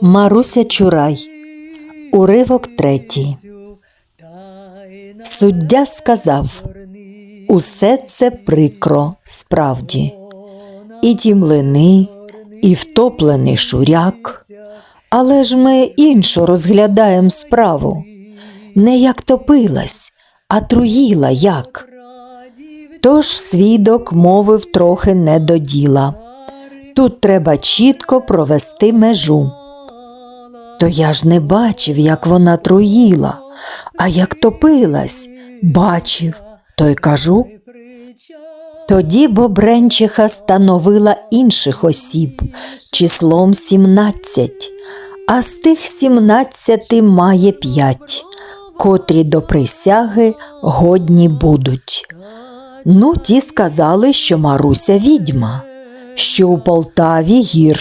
Маруся Чурай. Уривок третій. Суддя сказав, усе це прикро справді. І ті млини, і втоплений шуряк. Але ж ми іншу розглядаємо справу. Не як топилась, а труїла як. Тож свідок мовив трохи не до діла. Тут треба чітко провести межу. То я ж не бачив, як вона труїла, а як топилась, бачив, то й кажу. Тоді Бобренчиха становила інших осіб числом сімнадцять, а з тих сімнадцяти має п'ять, котрі до присяги годні будуть. Ну, ті сказали, що Маруся відьма, що у Полтаві гірше.